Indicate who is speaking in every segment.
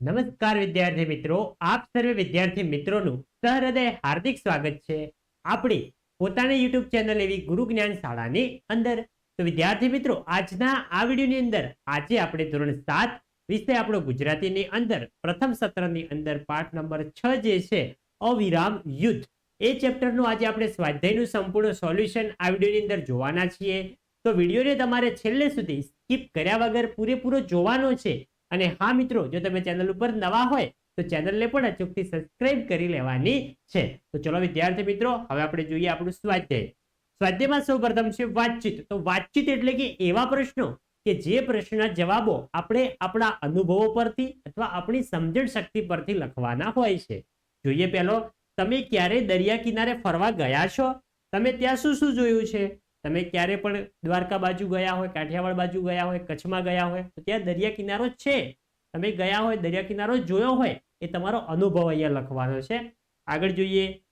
Speaker 1: નમસ્કાર વિદ્યાર્થી મિત્રો, આપ સર્વે વિદ્યાર્થી મિત્રોનું સહૃદય હાર્દિક સ્વાગત છે. આપણી પોતાની યુટ્યુબ ચેનલ એવી ગુરુ જ્ઞાન શાળાની અંદર. તો વિદ્યાર્થી મિત્રો, આજના આ વિડીયોની અંદર આજે આપણે ધોરણ સાત વિષય આપણો ગુજરાતીની અંદર, પ્રથમ સત્રની અંદર પાઠ નંબર છ જે છે, અવિરામ યુદ્ધ. એ ચેપ્ટરનું આજે આપણે સ્વાધ્યાયનું સંપૂર્ણ સોલ્યુશન આ વિડીયોની અંદર જોવાના છીએ. તો વિડીયોને તમારે છેલ્લે સુધી સ્કીપ કર્યા વગર પૂરેપૂરો જોવાનો છે. અને હા મિત્રો, જો તમે ચેનલ ઉપર નવા હોય, તો ચેનલને પણ અચૂકથી સબસ્ક્રાઇબ કરી લેવાની છે. તો ચલો વિદ્યાર્થી મિત્રો, હવે આપણે જોઈએ આપણું સ્વાધ્યાય. સ્વાધ્યાયમાં સૌ પ્રથમ છે વાતચીત. તો વાતચીત એટલે કે એવા પ્રશ્નો કે જે પ્રશ્નના જવાબો આપણે આપણા અનુભવો પરથી અથવા આપણી સમજણ શક્તિ પરથી લખવાના હોય છે. જોઈએ પહેલો તમે ક્યારે દરિયા કિનારે ફરવા ગયા છો? તમે ત્યાં શું શું જોયું છે? તમે ક્યારે પણ દ્વારકા બાજુ ગયા હોય, કાઠિયાવાડ બાજુ ગયા હોય, કચ્છમાં ગયા હોય, તો ત્યાં દરિયા કિનારો છે. તમે ગયા હોય, દરિયા કિનારો જોયો હોય, એ તમારો અનુભવ અહીંયા લખવાનો છે. આગળ જોઈએ.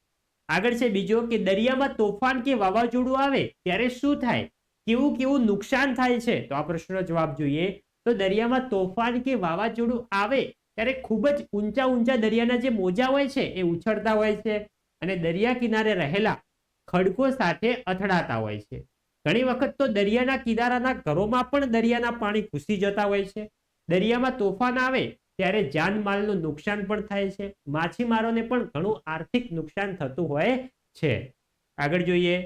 Speaker 1: આગળ છે બીજો કે દરિયામાં તોફાન કે વાવાઝોડું આવે, ત્યારે શું થાય? કેવું કેવું નુકસાન થાય છે? તો આ પ્રશ્નનો જવાબ જોઈએ. તો દરિયામાં તોફાન કે વાવાઝોડું આવે, ત્યારે ખૂબ જ ઊંચા ઊંચા દરિયાના જે મોજા હોય છે, એ ઉછળતા હોય છે. અને દરિયા કિનારે રહેલા ખડકો સાથે અથડાતા હોય છે. ઘણી વખત તો દરિયાના કિનારાના ઘરોમાં પણ દરિયાના પાણી ઘૂસી જતા હોય છે. દરિયામાં તોફાન આવે ત્યારે જાનમાલનું નુકસાન પણ થાય છે. માછીમારોને પણ ઘણું આર્થિક નુકસાન થતું હોય છે. આગળ જોઈએ.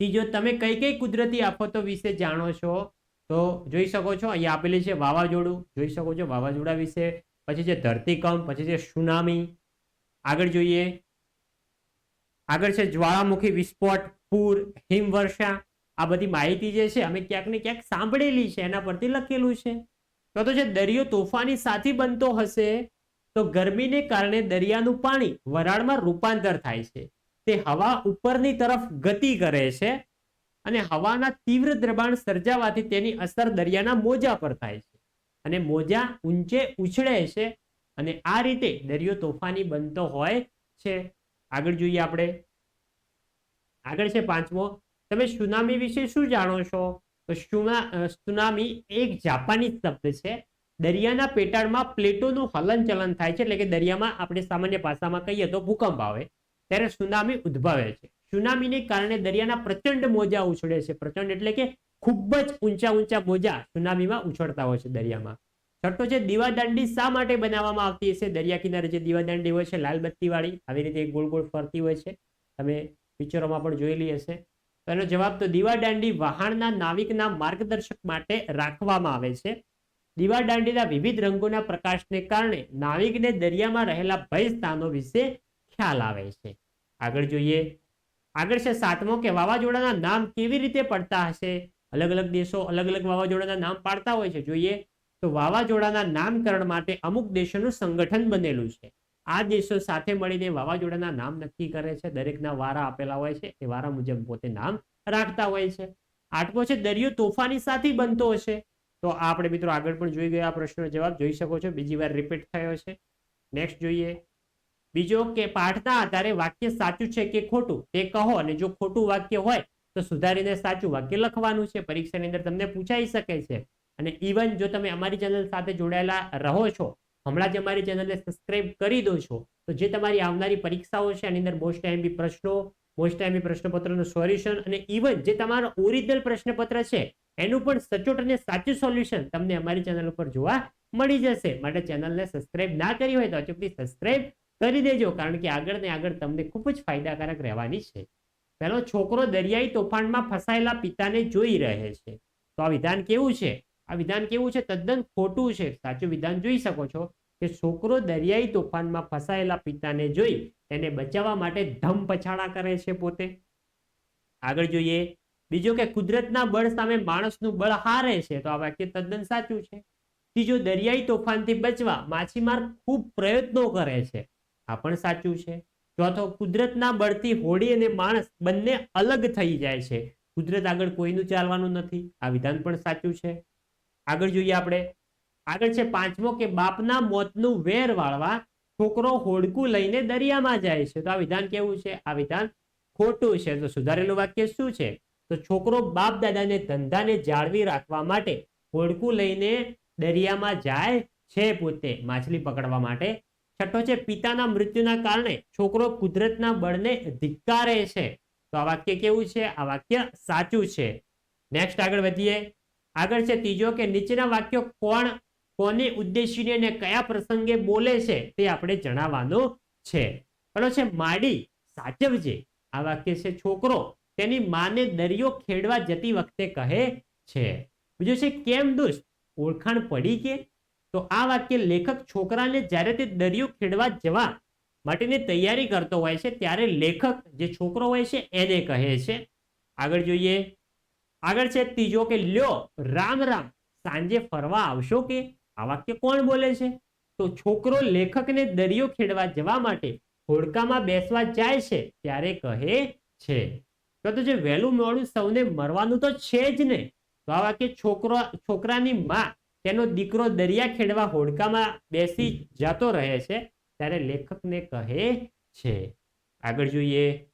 Speaker 1: ત્રીજો તમે કઈ કઈ કુદરતી આફતો વિશે જાણો છો, તો જોઈ શકો છો, અહીંયા આપેલી છે વાવાઝોડું. જોઈ શકો છો વાવાઝોડા વિશે. પછી છે ધરતીકંપ, પછી છે સુનામી. આગળ જોઈએ. આગળ છે જ્વાળામુખી, વિસ્ફોટ, પૂર, હિમવર્ષા. આ બધી માહિતી જે છે અમે ક્યાંક ને ક્યાંક સાંભળેલી છે, એના પરથી લખેલું છે. તો તો જે દરિયો તોફાની સાથી બનતો હશે, તો ગરમીને કારણે દરિયાનું પાણી વરાળમાં રૂપાંતર થાય છે. તે હવા ઉપરની તરફ ગતિ કરે છે અને હવાના તીવ્ર દબાણ સર્જાવાથી તેની અસર દરિયાના મોજા પર થાય છે. અને મોજા ઊંચે ઉછળે છે અને આ રીતે દરિયો તોફાની બનતો હોય છે. આગળ જોઈએ આપણે. આગળ છે પાંચમો. તમે સુનામી વિશે શું જાણો છો? તો સુનામી એક જાપાની શબ્દ છે. દરિયાના પેટાળમાં પ્લેટોનું હલન ચલન થાય છે. એટલે કે દરિયામાં આપણે સામાન્ય ભાષામાં કહીએ તો ભૂકંપ આવે. ત્યારે સુનામી ઉદ્ભવે છે. સુનામીને કારણે દરિયાના પ્રચંડ મોજા ઉછળે છે. પ્રચંડ એટલે કે ખૂબ જ ઊંચા ઊંચા મોજા સુનામીમાં ઉછળતા હોય છે દરિયામાં. છઠ્ઠો છે, દીવાદાંડી શા માટે બનાવવામાં આવતી હશે? દરિયા કિનારે જે દીવાદાંડી હોય છે, લાલ બત્તીવાળી, આવી રીતે ગોળ ગોળ ફરતી હોય છે. તમે પિક્ચરોમાં પણ જોયેલી હશે. તો એનો જવાબ તો દીવાદાંડી વહાણના નાવિકના માર્ગદર્શક માટે રાખવામાં આવે છે. દીવાદાંડીના વિવિધ રંગોના પ્રકાશને કારણે નાવિકને દરિયામાં રહેલા ભય સ્થાનો વિશે ખ્યાલ આવે છે. આગળ જોઈએ. આગળ છે સાતમો કે વાવાઝોડાના નામ કેવી રીતે પડતા હશે? અલગ અલગ દેશો અલગ અલગ વાવાઝોડાના નામ પાડતા હોય છે. જોઈએ. તો વાવાઝોડાના નામકરણ માટે અમુક દેશોનું સંગઠન બનેલું છે. આ દેશો સાથે મળીને વાવાઝોડાના નામ નક્કી કરે છે. દરેકના વારા આપેલા હોય છે. એ વારા મુજબ પોતે નામ રાખતા હોય છે. આઠમો છે, દરિયો તોફાની સાથે બનતો હશે. તો આપણે મિત્રો આગળ પણ જોઈ ગયા પ્રશ્નનો જવાબ. જોઈ શકો છો, બીજી વાર રિપીટ થયો છે. નેક્સ્ટ જોઈએ. બીજો કે પાઠના આધારે વાક્ય સાચું છે કે ખોટું? તે કહો અને જો ખોટું વાક્ય હોય તો સુધારીને સાચું વાક્ય લખવાનું છે. પરીક્ષાની અંદર તમને પૂછાઈ શકે છે. અને ઇવન જો તમે અમારી ચેનલ સાથે જોડાયેલા રહો છો, હમણાં જ અમારી ચેનલને સબસ્ક્રાઇબ કરી દો છો, તો જે તમારી આવનારી પરીક્ષાઓ છે, એની અંદર મોસ્ટ ટાઈમબી પ્રશ્નો મોસ્ટ ટાઈમબી પ્રશ્નપત્રનું સોલ્યુશન અને ઇવન જે તમારો ઓરિજિનલ પ્રશ્નપત્ર છે, એનું પણ સચોટ અને સાચું સોલ્યુશન તમને અમારી ચેનલ ઉપર જોવા મળી જશે. માટે ચેનલને સબસ્ક્રાઇબ ના કરી હોય તો અચૂકથી સબસ્ક્રાઇબ કરી દેજો, કારણ કે આગળ ને આગળ તમને ખૂબ જ ફાયદાકારક રહેવાની છે. પહેલો, છોકરો દરિયાઈ તોફાનમાં ફસાયેલા પિતાને જોઈ રહે છે. તો આ વિધાન કેવું છે? આ વિધાન કેવું છે? તદ્દન ખોટું છે. સાચું વિધાન જોઈ શકો છો કે છોકરો દરિયાઈ તોફાનમાં ફસાયેલા પિતાને જોઈ તેને બચાવવા માટે ધમ પછાડા કરે છે પોતે. આગળ જોઈએ. બીજું કે કુદરતના બળ સામે માણસનું બળ હારે છે. તો આ વાક્ય તદ્દન સાચું છે. ત્રીજો દરિયાઈ તોફાનથી બચવા માછીમાર ખૂબ પ્રયત્નો કરે છે. આ પણ સાચું છે. ચોથો, કુદરતના બળથી હોડી અને માણસ બંને અલગ થઈ જાય છે. કુદરત આગળ કોઈનું ચાલવાનું નથી. આ વિધાન પણ સાચું છે. આગળ જોઈએ આપણે. આગળ છે પાંચમો કે બાપના મોતનું વેર વાળવા છોકરો હોડકું લઈને દરિયામાં જાય છે. તો આ વિધાન કેવું છે? આ વિધાન ખોટું છે. તો સુધારેલું વાક્ય શું છે? તો છોકરો બાપ દાદાને ધંધાને જાળવી રાખવા માટે હોડકું લઈને દરિયામાં જાય છે પોતે માછલી પકડવા માટે. છઠ્ઠો છે પિતાના મૃત્યુના કારણે છોકરો કુદરતના બળને ધિક્કારે છે. તો આ વાક્ય કેવું છે? આ વાક્ય સાચું છે. નેક્સ્ટ આગળ વધીએ. આગળ છે ત્રીજો કે નીચેના વાક્યો કોણ, કોને ઉદ્દેશીને અને કયા પ્રસંગે બોલે છે તે આપણે જણાવવાનું છે. પેલો છે, માડી સાચવજે. આ વાક્ય છે, છોકરો તેની માને દરિયો ખેડવા જતી વખતે કહે છે. બીજું છે, કેમ દુષ્ટ? ઓળખાણ પડી કે? તો આ વાક્ય લેખક છોકરાને જ્યારે તે દરિયો ખેડવા જવા માટેની તૈયારી કરતો હોય છે, ત્યારે લેખક જે છોકરો હોય છે, એને કહે છે. આગળ જોઈએ. આગળ છે ત્રીજો કે લ્યો, રામ રામ, સાંજે ફરવા આવશો કે? આ વાક્ય કોણ બોલે છે? તો છોકરો લેખકને દરિયો ખેડવા જવા માટે હોડકામાં બેસવા જાય છે, ત્યારે કહે છે. તો જે વહેલું મોડું સૌને મરવાનું તો છે જ ને. તો આ વાક્ય છોકરો, છોકરાની માં તેનો દીકરો દરિયા ખેડવા હોડકામાં બેસી જતો રહે છે, ત્યારે લેખકને કહે છે. આગળ જોઈએ.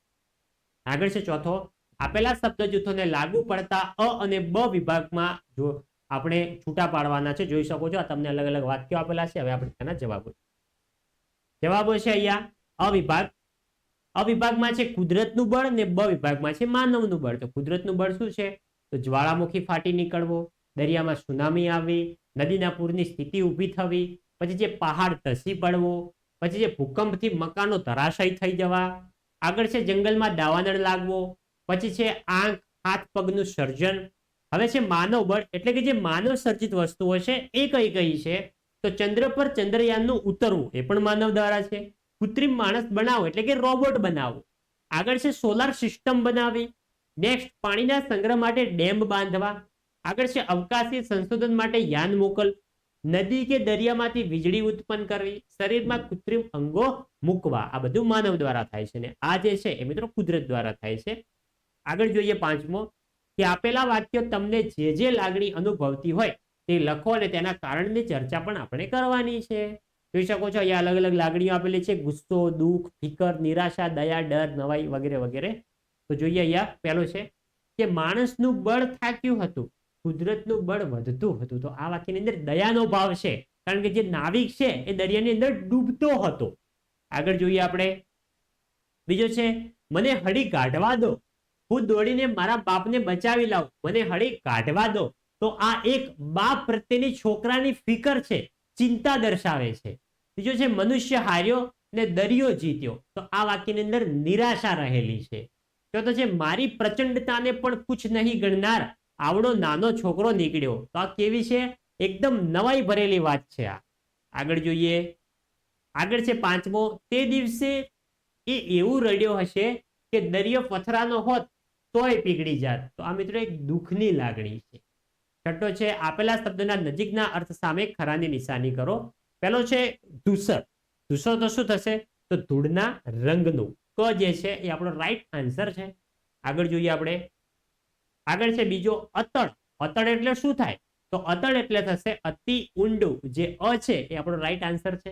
Speaker 1: આગળ છે ચોથો. આપેલા શબ્દ જૂથોને લાગુ પડતા અ અને બ વિભાગમાં જો આપણે છૂટા પાડવાના છે, જોઈ શકો છો, આ તમને અલગ અલગ વાક્યો આપેલા છે, હવે આપણે તેના જવાબો જવાબો છે અહીંયા અવિભાગ અવિભાગમાં છે કુદરતનું બળ ને બ વિભાગમાં છે માનવનું બળ. તો કુદરતનું બળ શું છે? તો જ્વાળામુખી ફાટી નીકળવો, દરિયામાં સુનામી આવવી, નદીના પૂરની સ્થિતિ ઊભી થવી, પછી જે પહાડ ધસી પડવો, પછી જે ભૂકંપથી મકાનો ધરાશય થઈ જવા, આગળ છે જંગલમાં દાવાનળ લાગવો પછી છે આંખ, હાથ, પગનું સર્જન. હવે છે માનવ બળ, એટલે કે જે માનવ સર્જિત વસ્તુઓ છે એ કઈ કઈ છે? તો ચંદ્ર પર ચંદ્રયાનનું ઉતરવું, એ પણ માનવ દ્વારા છે. કૃત્રિમ માણસ બનાવો, એટલે કે રોબોટ બનાવો. આગળ છે સોલાર સિસ્ટમ બનાવી નેક્સ્ટ, પાણીના સંગ્રહ માટે ડેમ બાંધવા. આગળ છે અવકાશી સંશોધન માટે યાન મોકલ. નદી કે દરિયામાંથી વીજળી ઉત્પન્ન કરવી. શરીરમાં કૃત્રિમ અંગો મૂકવા. આ બધું માનવ દ્વારા થાય છે ને આ જે છે એ મિત્રો કુદરત દ્વારા થાય છે. આગળ જોઈએ પાંચમો, કે આપેલા વાક્યો તમને જે જે લાગણી અનુભવતી હોય તે લખો અને તેના કારણની ચર્ચા પણ આપણે કરવાની છે. જોઈ શકો છો, અહીંયા અલગ અલગ લાગણીઓ આપેલી છે, ગુસ્સો, દુઃખ, ફિકર, નિરાશા, દયા, ડર, નવાઈ વગેરે વગેરે. તો જોઈએ અહીંયા પહેલો છે, કે માણસનું બળ થાક્યું હતું, કુદરતનું બળ વધતું હતું. તો આ વાક્યની અંદર દયાનો ભાવ છે, કારણ કે જે નાવિક છે એ દરિયાની અંદર ડૂબતો હતો. આગળ જોઈએ આપણે, બીજો છે, મને હળી કાઢવા દો હું દોડીને મારા બાપને બચાવી લાવું, મને હળી કાઢવા દો. તો આ એક બાપ પ્રત્યેની છોકરાની ફિકર છે, ચિંતા દર્શાવે છે. બીજો છે, મનુષ્ય હાર્યો ને દરિયો જીત્યો. તો આ વાક્યની અંદર નિરાશા રહેલી છે. તો છે, મારી પ્રચંડતાને પણ કુછ નહીં ગણનાર આવડો નાનો છોકરો નીકળ્યો. તો આ કેવી છે? એકદમ નવાઈ ભરેલી વાત છે આ. આગળ જોઈએ. આગળ છે પાંચમો, તે દિવસે એ એવું રડ્યો હશે કે દરિયો પથરાનો હોત તોય પીગળી જાત. તો આ મિત્રો એક દુઃખની લાગણી છે. છઠ્ઠો છે, આપેલા શબ્દના નજીકના અર્થ સામે ખરાની નિશાની કરો. પહેલો છે, ધૂસર. ધૂસર તો શું થશે? તો ધૂળના રંગનું. ક જે છે, એ આપણો રાઈટ આન્સર છે. આગળ જોઈએ આપણે. આગળ છે બીજો, અતળ. અતળ એટલે શું થાય? તો અતળ એટલે થશે અતિ ઊંડું. જે અ છે, એ આપણો રાઈટ આન્સર છે.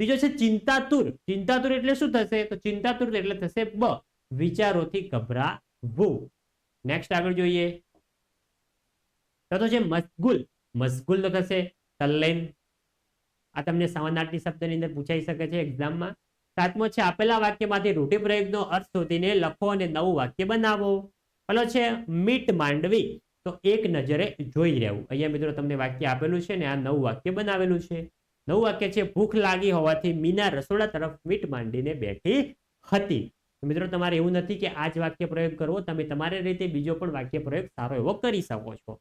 Speaker 1: બીજો છે, ચિંતાતુર. ચિંતાતુર એટલે શું થશે? તો ચિંતાતુર એટલે થશે બ. વિચારોથી ગભરાવું નેક્સ્ટ આગળ જોઈએ. તો છે મશગુલ મશગુલ તો થશે તલ્લેન. આ તમને સમાનાર્થી શબ્દની અંદર પૂછાઈ શકે છે એક્ઝામમાં સાતમો છે, આપેલા વાક્યમાંથી રૂઢિપ્રયોગનો અર્થ શોધીને લખો અને નવું વાક્ય બનાવો. પેલો છે, મીટ માંડવી. તો એક નજરે જોઈ રહેવું. અહીંયા મિત્રો તમને વાક્ય આપેલું છે ને આ નવું વાક્ય બનાવેલું છે. નવું વાક્ય છે, ભૂખ લાગી હોવાથી મીના રસોડા તરફ મીટ માંડીને બેઠી હતી. મિત્રો, તમારે એવું નથી કે આ જ વાક્ય પ્રયોગ કરવો, તમે તમારી રીતે બીજો પણ વાક્ય પ્રયોગ સારો એવો કરી શકો છો.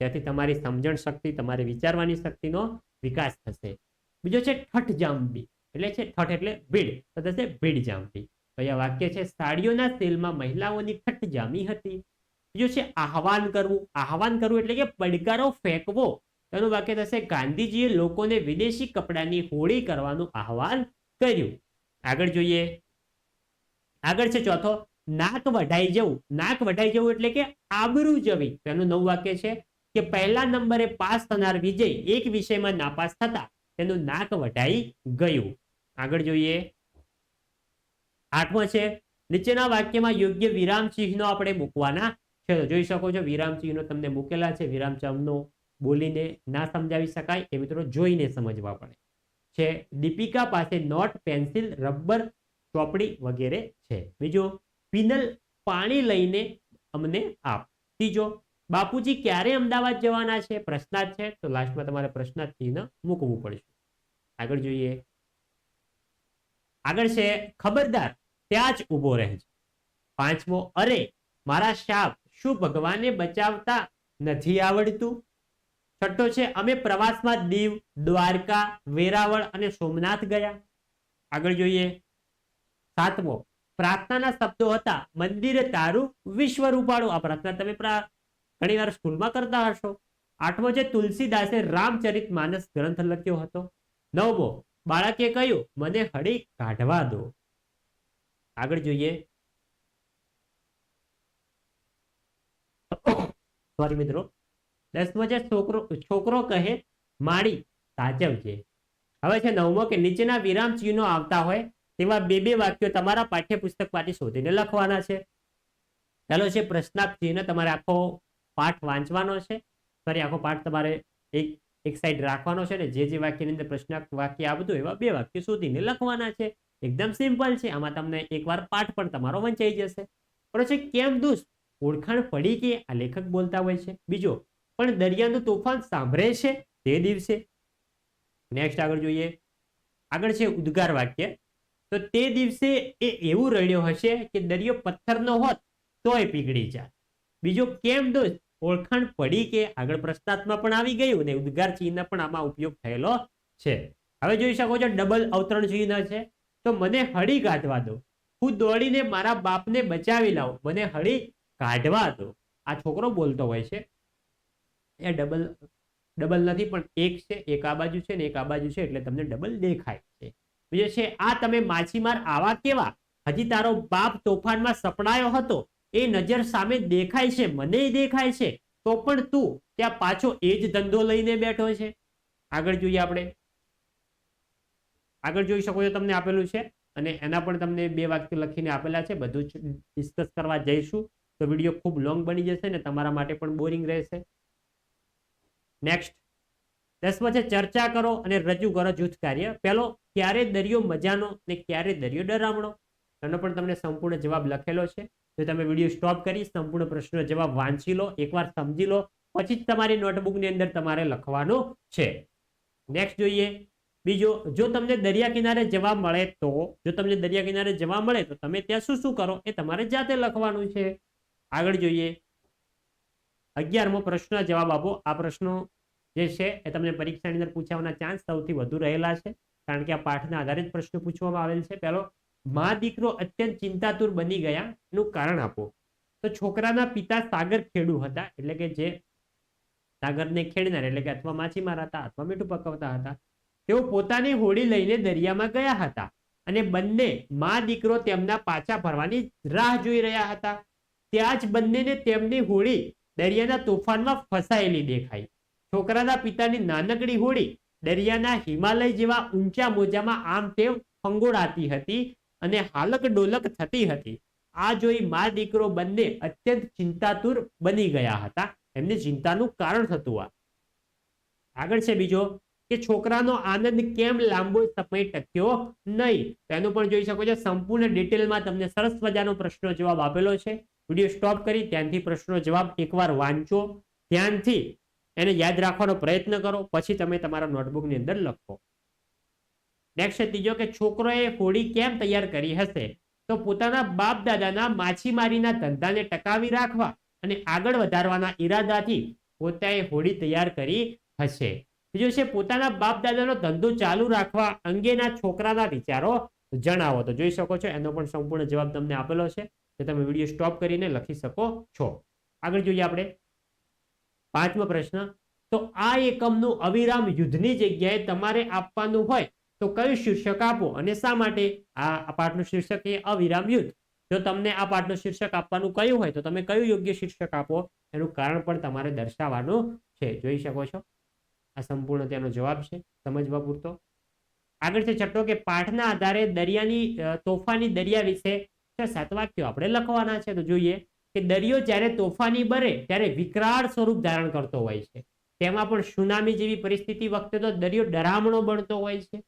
Speaker 1: ત્યાંથી તમારી સમજણ શક્તિ, તમારી વિચારવાની શક્તિનો વિકાસ થશે. બીજો છે ઠઠ જાંબી એટલે છે ઠઠ એટલે ભીડ. તો થશે ભીડ જાંબી તો વાક્ય છે, સાડીઓના સેલમાં મહિલાઓની ઠઠ જામી હતી. બીજો છે, આહવાન કરવું. આહવાન કરવું એટલે કે પડકારો ફેંકવો. તેનું વાક્ય થશે, ગાંધીજીએ લોકોને વિદેશી કપડાની હોળી કરવાનું આહવાન કર્યું. આગળ જોઈએ. આગળ છે ચોથો, નાક વઢાઈ જવું. નાક વઢાઈ જવું એટલે કે આબરૂ જવી. એનું નવું વાક્ય છે કે પહેલા નંબરે પાસ થનાર વિજય એક વિષયમાં નાપાસ થતા તેનું નાક વઢાઈ ગયું. આગળ જોઈએ. આઠમો છે, નીચેના વાક્યમાં યોગ્ય વિરામ ચિહ્નો આપણે મૂકવાના છે. જોઈ શકો છો વિરામ ચિહ્નો તમને મૂકેલા છે. વિરામ ચિહ્નો બોલીને ના સમજાવી શકાય એ મિત્રો જોઈને સમજવા પડે. છે, દીપિકા પાસે નોટ પેન્સિલ, રબર ચોપડી વગેરે છે. બીજો, પીનલ પાણી લઈને અમને આપ. ત્રીજો, બાપુજી ક્યારે અમદાવાદ જવાના છે? પ્રશ્નાર્થ છે. તો લાસ્ટમાં તમારે પ્રશ્નાર્થ ચિહ્ન મૂકવું પડશે. આગળ જોઈએ. આગળ છે, ખબરદાર ત્યાં જ ઊભો રહેજો પાંચમો, અરે, મારા શાપ શું ભગવાને બચાવતા નથી આવડતું? છઠ્ઠો છે, અમે પ્રવાસમાં દીવ, દ્વારકા, વેરાવળ અને સોમનાથ ગયા. આગળ જોઈએ. સાતમો. પ્રાર્થનાના શબ્દો હતા. મંદિરે તારું વિશ્વ રૂપાળું. આ પ્રાર્થના તમે ઘણીવાર સ્કૂલમાં કરતા હશો. આઠમો છે, તુલસીદાસે રામચરિત માનસ ગ્રંથ લખ્યો હતો. નવમો, બાળકે કહ્યું, મને હળી કાઢવા દો. આગળ જોઈએ. સોરી મિત્રો. દસમો છે, છોકરો છોકરો કહે, માળી સાચવજે હવે છે, નવમો કે નીચેના વિરામ ચિહ્નો આવતા હોય તેવા બે બે વાક્યો તમારા પાઠ્યપુસ્તકમાંથી શોધીને લખવાના છે. ચાલો છે પ્રશ્નાર્થ તમારે આખો પાઠ વાંચવાનો છે. ફરી આખો પાઠ તમારે એક એક સાઈડ રાખવાનો છે ને જે જે વાક્યની અંદર પ્રશ્નાર્થ વાક્ય આવતું એવા બે વાક્યો શોધીને લખવાના છે. એકદમ સિમ્પલ છે. આમાં તમને એકવાર પાઠ પણ તમારો વંચાઈ જશે. પણ છે કેમ દુષ્ટ ઓળખાણ પડી કે આ લેખક બોલતા હોય છે? બીજો, પણ દરિયાનું તોફાન સાંભળે છે તે દિવસે? નેક્સ્ટ આગળ જોઈએ. આગળ છે ઉદ્ગાર વાક્ય. તો તે દિવસે એ એવું રડ્યો હશે કે દરિયો પથ્થરનો હોત તોય પીગળી જાત. બીજો કેમ દોસ્ત? ઓળખાણ પડી કે આગળ પ્રશ્નાર્થમાં પણ આવી ગયું અને ઉદ્ગાર ચિહ્ન પણ આમાં ઉપયોગ થયેલો છે. હવે જોઈ શકો છો ડબલ અવતરણ ચિહ્ન છે. તો મને હળી કાઢવા દો. હું દોડીને મારા બાપને બચાવી લાવું. મને હળી કાઢવા દો. આ છોકરો બોલતો હોય છે. એ ડબલ ડબલ નથી પણ એક છે, એક આ બાજુ છે ને એક આ બાજુ છે એટલે તમને ડબલ દેખાય છે. બીજો છે, આ તમે માછીમાર આવા કેવા? હજી તારો બાપ તોફાનમાં સપડાયો હતો, એ નજર સામે દેખાય છે મને દેખાય છે, તો પણ તું ત્યાં પાછો એ જ ધંધો લઈને બેઠો છે. આગળ જોઈએ આપણે. આગળ જોઈ શકો છો તમને આપેલું છે, અને એના પણ તમને બે વાક્ય લખીને આપેલા છે, બધું જ ડિસ્કસ કરવા જઈશું, તો વીડિયો ખૂબ લોંગ બની જશે ને તમારા માટે પણ બોરિંગ રહેશે. નેક્સ્ટ દસમા છે, ચર્ચા કરો અને રજૂ કરો જૂથ કાર્ય. પહેલો, ક્યારે દરિયો મજાનો ને ક્યારે દરિયો ડરામણો? એનો પણ તમને સંપૂર્ણ જવાબ લખેલો છે. જો તમે વીડિયો સ્ટોપ કરી, સંપૂર્ણ પ્રશ્નનો જવાબ વાંચી લો, એકવાર સમજી લો, પછી જ તમારી નોટબુકની અંદર તમારે લખવાનું છે. નેક્સ્ટ જોઈએ. બીજો, જો તમને દરિયા કિનારે જવા મળે તો, જો તમને દરિયા કિનારે જવા મળે તો તમે ત્યાં શું શું કરો એ તમારે જાતે લખવાનું છે. આગળ જોઈએ. અગિયારમો પ્રશ્ન જવાબ આપો. આ પ્રશ્નો જે છે એ તમને પરીક્ષાની અંદર પૂછાવાના ચાન્સ સૌથી વધુ રહેલા છે. કારણ કે આ પાઠના આધારે જ પ્રશ્ન પૂછવામાં આવેલ છે. પહેલો, મા દીકરો અત્યંત ચિંતાતુર બની ગયા એનું કારણ આપો. તો છોકરાના પિતા સાગર ખેડુ હતા. એટલે કે જે સાગરને ખેડનાર, એટલે કે અથવા માછીમાર હતા અથવા મીઠું પકવતા હતા. તેઓ પોતાની હોડી લઈને દરિયામાં ગયા હતા. અને બંને મા દીકરો તેમના પાછા ફરવાની રાહ જોઈ રહ્યા હતા. ત્યાં જ બંનેને તેમની હોડી દરિયાના તોફાનમાં ફસાયેલી દેખાઈ. છોકરાના પિતાની નાનકડી હોડી દરિયાના હિમાલય જેવા ઊંચા મોજામાં આમ તેમ ફંગોળાતી હતી અને હાલક ડોલક થતી હતી. આ જોઈ મા દીકરો બંને અત્યંત ચિંતાતુર બની ગયા હતા. એમને ચિંતાનું કારણ થતું આ. આગળ છે બીજો, કે છોકરાનો આનંદ કેમ લાંબો સમય ટક્યો નહીં? તેનું પણ જોઈ શકો છો, સંપૂર્ણ ડિટેલમાં તમને સરસ મજાનો પ્રશ્નો જવાબ આપેલો છે. વીડિયો સ્ટોપ કરી ત્યાંથી પ્રશ્નો જવાબ એકવાર વાંચો. ધ્યાનથી એને યાદ રાખવાનો પ્રયત્ન કરો, પછી તમે તમારા નોટબુકની અંદર લખો. નેક્સ્ટ ત્રીજો કે છોકરોએ હોડી કેમ તૈયાર કરી હશે? તો પોતાના બાપ દાદાના માછીમારીના ધંધાને ટકાવી રાખવા અને આગળ વધારવાના ઈરાદાથી પોતાએ હોડી તૈયાર કરી હશે. બીજો છે પોતાના બાપ દાદાનો ધંધો ચાલુ રાખવા અંગેના છોકરાના વિચારો જણાવો. તો જોઈ શકો છો, એનો પણ સંપૂર્ણ જવાબ તમને આપેલો છે. તમે વીડિયો સ્ટોપ કરીને લખી શકો છો. આગળ જોઈએ આપણે. પાંચમો પ્રશ્ન, તો આ એકમનું અવિરામ યુદ્ધની જગ્યાએ તમારે આપવાનું હોય તો કયું શીર્ષક આપો અને શા માટે? આ પાઠનું શીર્ષક એ અવિરામ યુદ્ધ. જો તમને આ પાઠનું શીર્ષક આપવાનું કયું હોય તો તમે કયું યોગ્ય શીર્ષક આપો? એનું કારણ પણ તમારે દર્શાવવાનું છે. જોઈ શકો છો? આ સંપૂર્ણ તેનો જવાબ છે. સમજવા પૂરતો? આગળ છે છઠ્ઠો કે પાઠના આધારે દરિયાની તોફાની દરિયા વિશે સાત વાક્યો આપણે લખવાના છે. તો જોઈએ. કે દરિયો જ્યારે તોફાની બને ત્યારે વિકરાળ સ્વરૂપ ધારણ કરતો હોય છે. તેમાં પણ સુનામી જેવી પરિસ્થિતિ વખતે તો દરિયો ડરામણો બનતો હોય છે.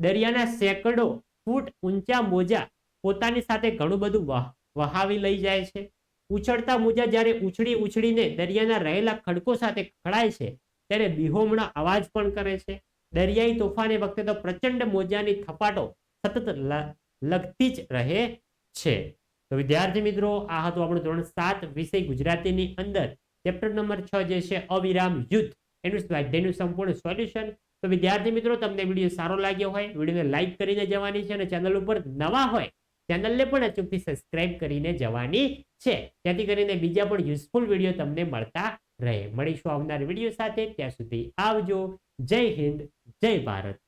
Speaker 1: દરિયાના સેંકડો ફૂટ ઊંચા મોજા પોતાની સાથે ઘણું બધું વહ- વહાવી લઈ જાય છે. ઉછળતા મોજા જ્યારે ઉછળી ઉછળીને દરિયાના રહેલા ખડકો સાથે ખડાય છે, ત્યારે બિહોમણા અવાજ પણ કરે છે. દરિયાઈ તોફાને વખતે તો પ્રચંડ મોજાની થપાટો સતત લગતી જ રહે છે. તો વિદ્યાર્થી મિત્રો, આ હતું આપણું ધોરણ સાત, વિષય ગુજરાતીની અંદર. ચેપ્ટર નંબર છ જે છે, અવિરામ યુદ્ધ. એનું સ્વાધ્યાયનું સંપૂર્ણ સોલ્યુશન. તો વિદ્યાર્થી મિત્રો, તમને વીડિયો સારો લાગ્યો હોય, વિડીયોને લાઈક કરીને જવાની છે અને ચેનલ ઉપર નવા હોય, ચેનલને પણ અચૂકથી સબસ્ક્રાઇબ કરીને જવાની છે. જેથી કરીને બીજા પણ યુઝફુલ વીડિયો તમને મળતા રહે. મળીશું આવનાર વીડિયો સાથે. ત્યાં સુધી આવજો. જય હિન્દ, જય ભારત.